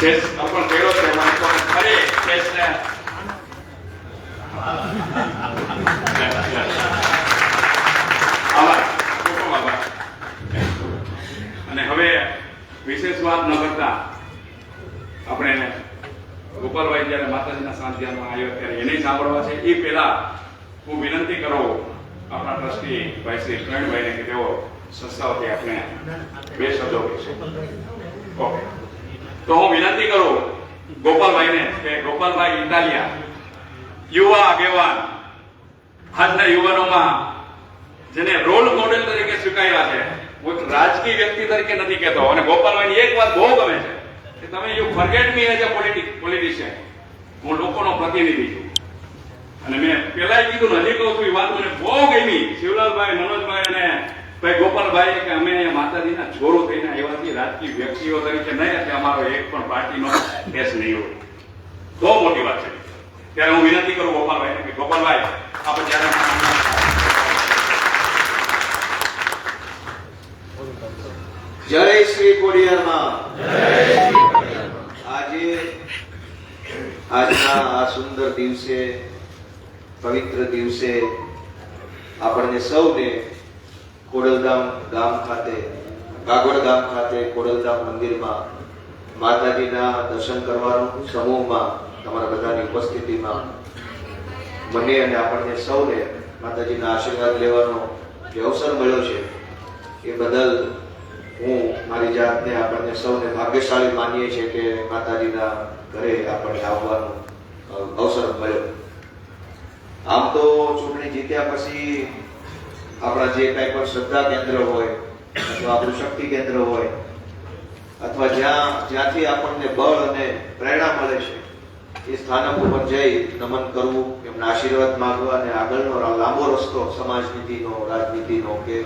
Case અર્પણ કર્યો છે મને પણ ફરી કેસને અને હવે વિશેષ વાત ન કરતા આપણે ગોપાલભાઈ જ્યારે માતાજીના સાંધ્યામાં આવ્યો ત્યારે એને સાંભળવા છે. એ પહેલા હું વિનંતી કરું આપણા ટ્રસ્ટી ભાઈ શ્રી પ્રવીણભાઈને કે તેઓ સંસ્થાઓથી આપણે બે શબ્દો ઓકે. તો હું વિનંતી કરું ગોપાલભાઈને કે ગોપાલભાઈ ઇટાલિયા, યુવા આગેવાન, આજના યુવાનોમાં જેને રોલ મોડેલ તરીકે સ્વીકાર્યા છે, હું રાજકીય વ્યક્તિ તરીકે નથી કહેતો, અને ગોપાલભાઈની એક વાત બહુ ગમે છે કે તમે you forget me as a politician. હું લોકોનો પ્રતિનિધિ છું. અને મેં પહેલા કીધું નજીક કહું છું, એ વાત મને બહુ ગમી. શિવલાલભાઈ, મનોજભાઈ અને ભાઈ ગોપાલભાઈ કે અમે અહીંયા માતાજીના છોરો થઈને આવ્યા છીએ રાજકીય વ્યક્તિઓ તરીકે નહીં એટલે અમારો એક પણ પાર્ટીનો કેસ નહીં હોય. બહુ મોટી વાત છે. ત્યારે હું વિનંતી કરું ગોપાલભાઈને કે ગોપાલભાઈ, આપણે જયારે જય શ્રી કોડિયારમાં. આજે, આજના આ સુંદર દિવસે, પવિત્ર દિવસે આપણને સૌને ખોડલધામ ગામ ખાતે કાગોડ ગામ ખાતે કોડલધામ મંદિરમાં માતાજીના દર્શન કરવાનું સમૂહમાં તમારા બધાની ઉપસ્થિતિમાં મને અને આપણને સૌને માતાજીના આશીર્વાદ લેવાનો જે અવસર મળ્યો છે, એ બદલ હું મારી જાતને આપણને સૌને ભાગ્યશાળી માનીએ છીએ કે માતાજીના ઘરે આપણને આવવાનો અવસર મળ્યો. આમ તો ચૂંટણી જીત્યા પછી આપણા જે કાંઈ પણ શ્રદ્ધા કેન્દ્ર હોય, અથવા આપણું શક્તિ કેન્દ્ર હોય, અથવા જ્યાં, જ્યાંથી આપણને બળ અને પ્રેરણા મળે છે, એ સ્થાનક ઉપર જઈ નમન કરવું, એમના આશીર્વાદ માંગવા અને આગળનો લાંબો રસ્તો સમાજ નીતિનો રાજનીતિનો કે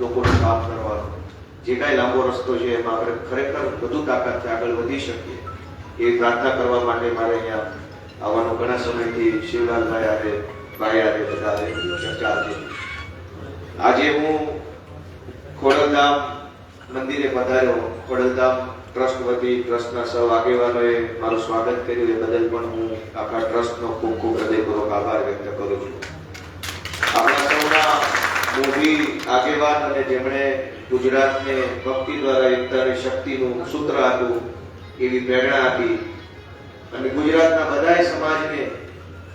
લોકોનું કામ કરવાનો. જે કાંઈ લાંબો રસ્તો છે, એમાં આપણે ખરેખર વધુ તાકાતથી આગળ વધી શકીએ. એ પ્રાર્થના કરવા માટે મારે અહીંયા આવવાનું ઘણા સમયથી શિવલાલભાઈ આરે ભાઈ આરે બધા આરે ચર્ચા હતી. આજે હું ખોડલધામ મંદિરે પધાર્યો. ખોડલધામ ટ્રસ્ટ વતી ટ્રસ્ટના સૌ આગેવાનોએ મારું સ્વાગત કર્યું. એ બદલ પણ હું આખા ટ્રસ્ટનો ખૂબ ખૂબ હૃદયપૂર્વક આભાર વ્યક્ત કરું છું. આપણા સૌના મોભી આગેવાન અને જેમણે ગુજરાતને ભક્તિ દ્વારા એકતાની શક્તિનું સૂત્ર આપ્યું એવી પ્રેરણા આપી. અને ગુજરાતના બધાય સમાજને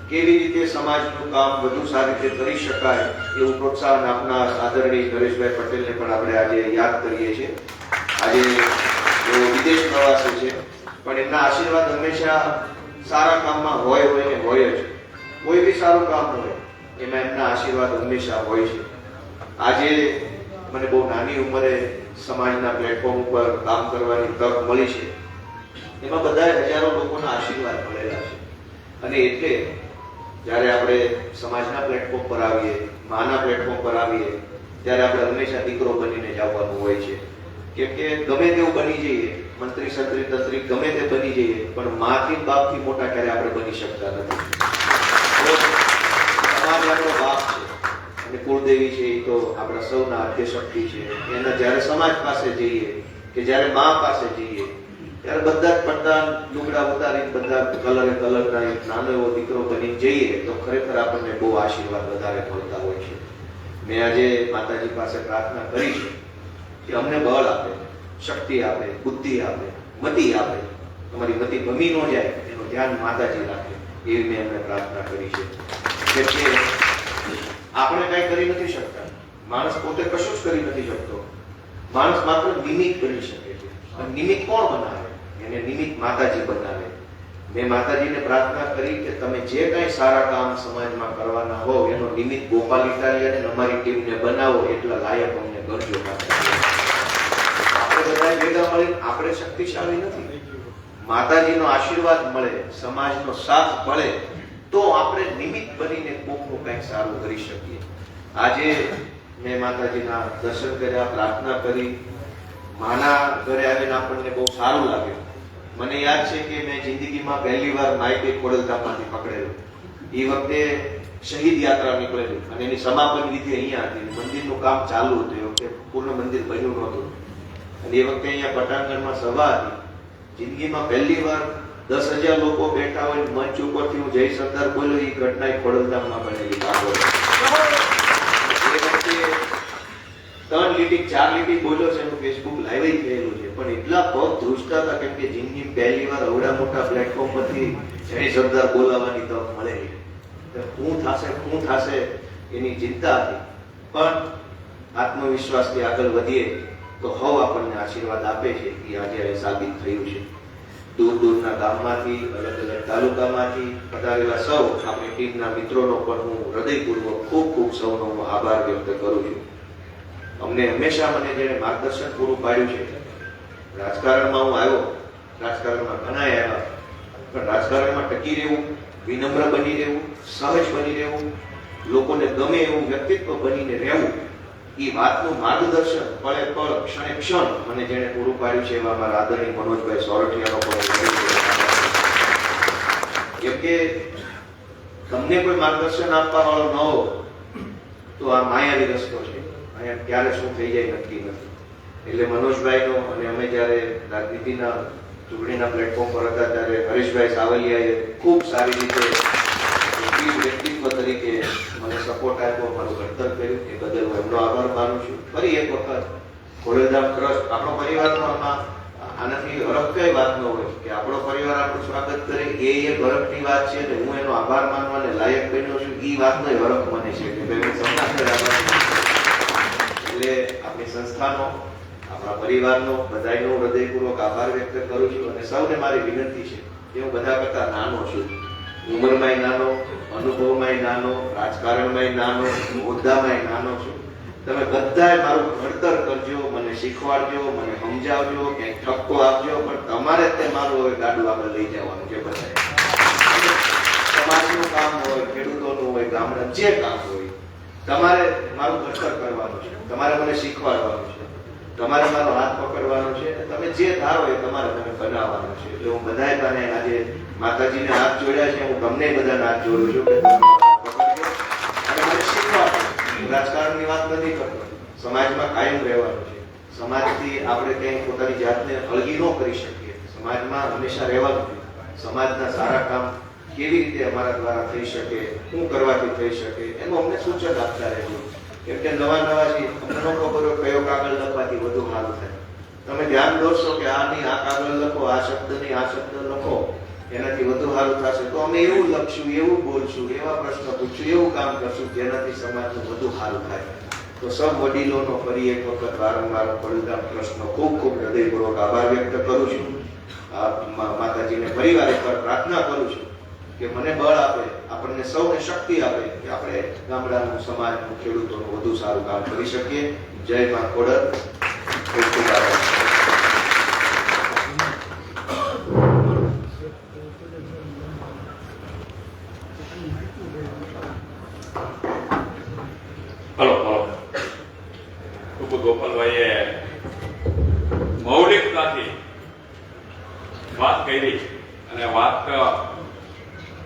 કેવી રીતે સમાજનું કામ વધુ સારી રીતે કરી શકાય એવું પ્રોત્સાહન આપનાર આદરણીય નરેશભાઈ પટેલને પણ આપણે આજે યાદ કરીએ છીએ. આજે વિદેશ પ્રવાસે છે, પણ એમના આશીર્વાદ હંમેશા સારા કામમાં હોય હોય ને હોય જ. કોઈ બી સારું કામ હોય, એમાં એમના આશીર્વાદ હંમેશા હોય છે. આજે મને બહુ નાની ઉંમરે સમાજના પ્લેટફોર્મ ઉપર કામ કરવાની તક મળી છે. એમાં બધા હજારો લોકોના આશીર્વાદ મળેલા છે. અને એટલે જ્યારે આપણે સમાજના પ્લેટફોર્મ પર આવીએ, માના પ્લેટફોર્મ પર આવીએ, ત્યારે આપણે હંમેશા દીકરો બનીને જ આવવાનું હોય છે. કેમ કે ગમે તેવું બની જઈએ, મંત્રી, સંત્રી, તંત્રી, ગમે તે બની જઈએ, પણ માથી બાપથી મોટા ક્યારે આપણે બની શકતા નથી. સમાજ આપણો બાપ છે, અને કુળદેવી છે, એ તો આપણા સૌના આદ્ય શક્તિ છે. એના જ્યારે સમાજ પાસે જઈએ, કે જ્યારે મા પાસે જઈએ ત્યારે બધા જ પડતા લુગડા ઉતારી બધા કલરે કલરના એક નાનો એવો દીકરો બની જઈએ તો ખરેખર આપણને બહુ આશીર્વાદ વધારે મળતા હોય છે. મેં આજે માતાજી પાસે પ્રાર્થના કરી છે કે અમને બળ આપે, શક્તિ આપે, બુદ્ધિ આપે, મતિ આપે. તમારી મતિ ભમી ન જાય, એનું ધ્યાન માતાજી રાખે. એવી મેં એમને પ્રાર્થના કરી છે. કે આપણે કઈ કરી નથી શકતા. માણસ પોતે કશું જ કરી નથી શકતો. માણસ માત્ર નિમિત્ત બની શકે છે. અને નિમિત્ત કોણ બનાવે? એને નિમિત્ત માતાજી બનાવે. મેં માતાજીને પ્રાર્થના કરી કે તમે જે કાંઈ સારા કામ સમાજમાં કરવાના હોવ, એનો નિમિત્ત ગોપાલ ઇટાલી અને અમારી ટીમને બનાવો એટલા લાયક અમને ગણજો આપણે બધા ભેગા મળીને, આપણે શક્તિશાળી નથી. માતાજીનો આશીર્વાદ મળે, સમાજનો સાથ મળે, તો આપણે નિમિત્ત બનીને કોકનું કંઈક સારું કરી શકીએ. આજે મેં માતાજીના દર્શન કર્યા, પ્રાર્થના કરી. માના ઘરે આવીને આપણને બહુ સારું લાગ્યું. મને યાદ છે કે મેં જિંદગીમાં પહેલી વાર માઇક એક ખોડલધામમાંથી પકડેલું. એ વખતે શહીદ યાત્રા નીકળેલી અને એની સમાપન વિધિ અહીંયા હતી. મંદિરનું કામ ચાલુ હતું. એ વખતે પૂર્ણ મંદિર બન્યું નહોતું. અને એ વખતે અહીંયા પટાંગણમાં સભા હતી. જિંદગીમાં પહેલી વાર દસ હજાર લોકો બેઠા હોય મંચ ઉપરથી હું જય સરદાર બોલ્યો એ ઘટના ખોડલધામમાં બનેલી કાગળ એ વખતે ત્રણ લીટી, ચાર લીટી બોલ્યો છે, એનું ફેસબુક લાઈવ થયેલું છે. પણ એટલા પગ ધ્રુજતા હતા કેમ કે જિંદગી પહેલી વાર અવડા મોટા પ્લેટફોર્મ પરથી જય સરદાર બોલાવવાની તક મળેલી શું થશે શું થશે એની ચિંતા હતી. પણ આત્મવિશ્વાસથી આગળ વધીએ તો હવ આપણને આશીર્વાદ આપે છે એ આજે સાબિત થયું છે. દૂર દૂરના ગામમાંથી, અલગ અલગ તાલુકામાંથી પધારેલા સૌ આપણી ટીમના મિત્રોનો પણ હું હૃદયપૂર્વક ખૂબ ખૂબ સૌનો હું આભાર વ્યક્ત કરું છું. અમને હંમેશા મને જેણે માર્ગદર્શન પૂરું પાડ્યું છે, રાજકારણમાં હું આવ્યો, રાજકારણમાં ઘણા આવ્યા, પણ રાજકારણમાં ટકી રહેવું, વિનમ્ર બની રહેવું, સહજ બની રહેવું, લોકોને ગમે એવું વ્યક્તિત્વ બનીને રહેવું, એ વાતનું માર્ગદર્શન પળે પળ, ક્ષણે ક્ષણ મને જેણે પૂરું પાડ્યું છે એવા મારા આદરણીય મનોજભાઈ સોરઠિયાનો પણ કે તમને કોઈ માર્ગદર્શન આપવા વાળો ન હો તો આ માયાવી રસ્તો છે. અહીંયા ક્યારે શું થઈ જાય નક્કી નથી. એટલે મનોજભાઈનો અને અમે જ્યારે રાજનીતિના ચૂંટણીના પ્લેટફોર્મ પર હતા ત્યારે હરીશભાઈ સાવલિયાએ ખૂબ સારી રીતે વ્યક્તિત્વ તરીકે મને સપોર્ટ આપ્યો, મારું ઘડતર કર્યું. એ બદલ હું એમનો આભાર માનું છું. ફરી એક વખત ખોડલધામ ટ્રસ્ટ, આપણો પરિવારનો આમાં આનાથી હરખ કઈ વાત ન હોય કે આપણો પરિવાર આપણું સ્વાગત કરે, એ એક હરખની વાત છે અને હું એનો આભાર માનવાને લાયક બન્યો છું. એ વાતનો હરખ મને છે. કે ભાઈ સમાજ આભાર એટલે આપણી સંસ્થાનો, આપણા પરિવારનો બધાનો હૃદયપૂર્વક આભાર વ્યક્ત કરું છું અને સૌને મારી વિનંતી છે કે હું બધા કરતા નાનો છું. ઉંમરમાંય નાનો, અનુભવમાંય નાનો, રાજકારણમાંય નાનો, હોદ્દામાંય નાનો છું. તમે બધાએ મારું ઘડતર કરજો, મને શીખવાડજો, મને સમજાવજો કે ઠપકો આપજો, પણ તમારે તે મારું હવે ગાડું આગળ લઈ જવાનું છે બધા સમાજનું કામ હોય, ખેડૂતોનું હોય ગામડા જે કામ હોય. તમારે મારું ઘડતર કરવાનું છે. તમારે મને શીખવાડવાનું છે. તમારે મારો હાથ પકડવાનો છે. તમે જે ધારો એ તમારે તમે બનાવવાનું છે. એટલે હું બધાએ તને આજે માતાજીને હાથ જોડ્યા છે. હું તમને બધાને હાથ જોડું છું કે અને મને શીખવાડો રાજકારણની વાત નથી કરતો. સમાજમાં કાયમ રહેવાનું છે. સમાજથી આપણે ક્યાંય પોતાની જાતને અળગી ન કરી શકીએ. સમાજમાં હંમેશા રહેવાનું સમાજના સારા કામ કેવી રીતે અમારા દ્વારા થઈ શકે, શું કરવાથી થઈ શકે, એનું અમને સૂચન આપતા રહેજો. કેમ કે નવા નવા જે અમને ખબર કયો કાગળ લખવાથી વધુ સારું થાય. તમે ધ્યાન દોરશો કે આ નહીં, આ કાગળ લખો, આ શબ્દ નહીં, આ શબ્દ લખો, એનાથી વધુ સારું થશે. તો અમે એવું લખશું, એવું બોલશું, એવા પ્રશ્ન પૂછશું, એવું કામ કરશું, જેનાથી સમાજનું વધુ સારું થાય. તો સૌ વડીલોનો ફરી એક વખત વારંવાર બલિદાન પ્રશ્ન ખૂબ ખૂબ હૃદયપૂર્વક આભાર વ્યક્ત કરું છું. આ ફરી વાર એકવાર પ્રાર્થના કરું છું. કે મને બળ આપે, આપણને સૌને શક્તિ આપે કે આપણે ગામડાનું સમાજનું ખેડૂતોનું વધુ સારું કામ કરી શકીએ. જય મા ગોપાલભાઈએ મૌલિકતાથી વાત કરી અને વાત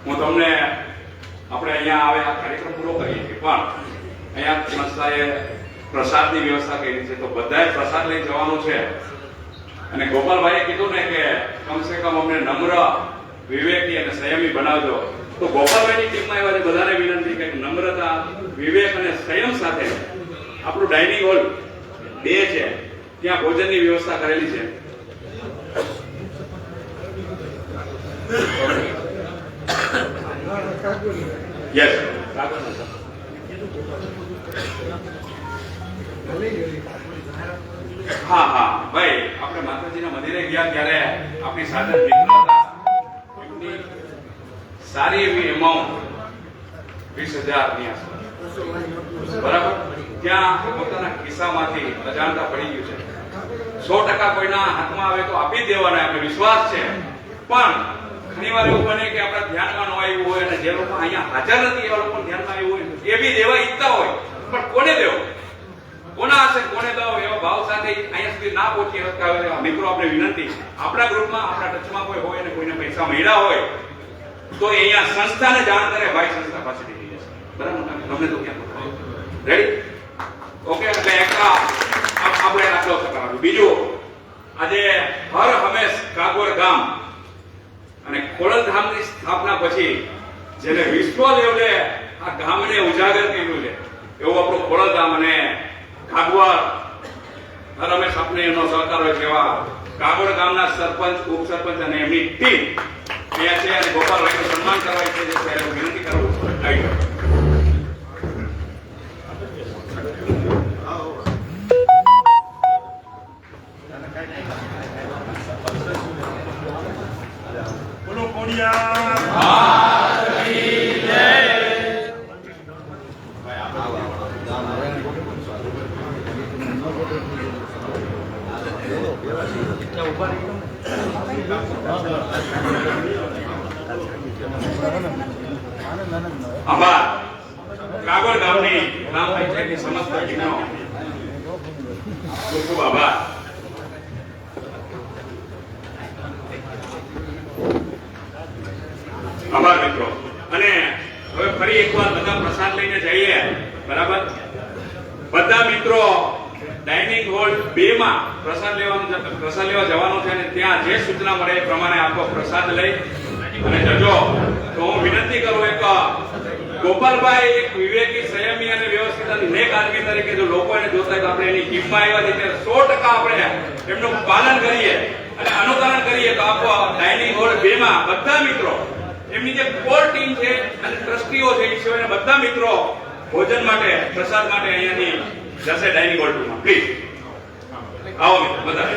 હું તમને આપણે અહીંયા આવે આ કાર્યક્રમ પૂરો કરીએ છીએ, પણ અહીંયા સંસ્થાએ પ્રસાદની વ્યવસ્થા કરી છે. તો બધાએ પ્રસાદ લઈ જવાનું છે. અને ગોપાલભાઈએ કીધું ને કે કમસે કમ અમને નમ્ર, વિવેકી અને સંયમી બનાવજો. તો ગોપાલભાઈની ટીમમાં એવા બધાને વિનંતી કે નમ્રતા, વિવેક અને સંયમ સાથે આપણું ડાઇનિંગ હોલ બે છે. ત્યાં ભોજનની વ્યવસ્થા કરેલી છે. યસ હા હા. ભાઈ, આપણે માતાજીના મંદિરે ગયા ત્યારે આપણી સાથે સારી એવી એમાઉન્ટ વીસ હજારની આસપાસ. બરાબર? ત્યાં પોતાના ખિસ્સામાંથી અજાણતા પડી ગયું છે. સો ટકા કોઈના હાથમાં આવે તો આપી દેવાના, એમને વિશ્વાસ છે. પણ ઘણી વાર એવું બને કે આપણા ધ્યાનમાં ન આવ્યું હોય અને જે લોકો અહીંયા હાજર નથી એવા લોકો ધ્યાનમાં આવ્યું હોય. એ બી દેવા ઈચ્છતા હોય. પણ કોને દેવો? કોના હશે કોને દો એવા ભાવ સાથે અહીંયા સુધી ના પહોંચી મિત્રો આપણે વિનંતી. આપણા ગ્રુપમાં, આપણા ટચમાં કોઈ હોય અને કોઈને પૈસા મળ્યા હોય, તો અહીંયા સંસ્થાને જાણ કરે, ભાઈ સંસ્થા પાસેથી લઈ જશે. બરાબર? તમને તો ક્યાં રેડી ઓકે એટલે એક આપણે આટલો કરવાનું બીજું, આજે હર હંમેશ કાગોર ગામ ખોડલધામની સ્થાપના પછી જેને વિશ્વ લેવલે આ ગામને ઉજાગર કર્યું છે, એવું આપણું ખોડલધામ અને કાગવર રમેશ આપણે એનો સહકાર હોય એવા કાગોડ ગામના સરપંચ, ઉપસરપંચ અને એમની ટીમ ત્યાં છે અને ગોપાલભાઈનું સન્માન કરવા છે વિનંતી કરું આવી આભાર. મિત્રો. અને હવે ફરી એકવાર બધા પ્રસાદ લઈને જઈએ. બરાબર? બધા મિત્રો ડાઇનિંગ હોલ બે માં પ્રસાદ લેવાનું પ્રસાદ લેવા જવાનું છે અને ત્યાં જે સૂચના મળે એ પ્રમાણે આપો પ્રસાદ લઈ અને જજો. તો હું વિનંતી કરું એક ગોપાલભાઈ, એક વિવેકી સંયમી અને વ્યવસ્થિત નેક આદમી તરીકે જો લોકો એને જોતા તો આપણે એની ટીમમાં આવ્યા છે, ત્યારે સો ટકા આપણે એમનું પાલન કરીએ અને અનુકરણ કરીએ તો આપો ડાઇનિંગ હોલ બે માં બધા મિત્રો, એમની જે કોર ટીમ છે અને ટ્રસ્ટીઓ છે, એ સિવાયના બધા મિત્રો ભોજન માટે, પ્રસાદ માટે અહીંયાથી જશે ડાઇનિંગ હોલ ટુ પ્લીઝ આવો બધા?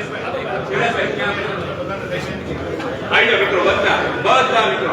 આવી જાઓ મિત્રો બધા. બધા મિત્રો.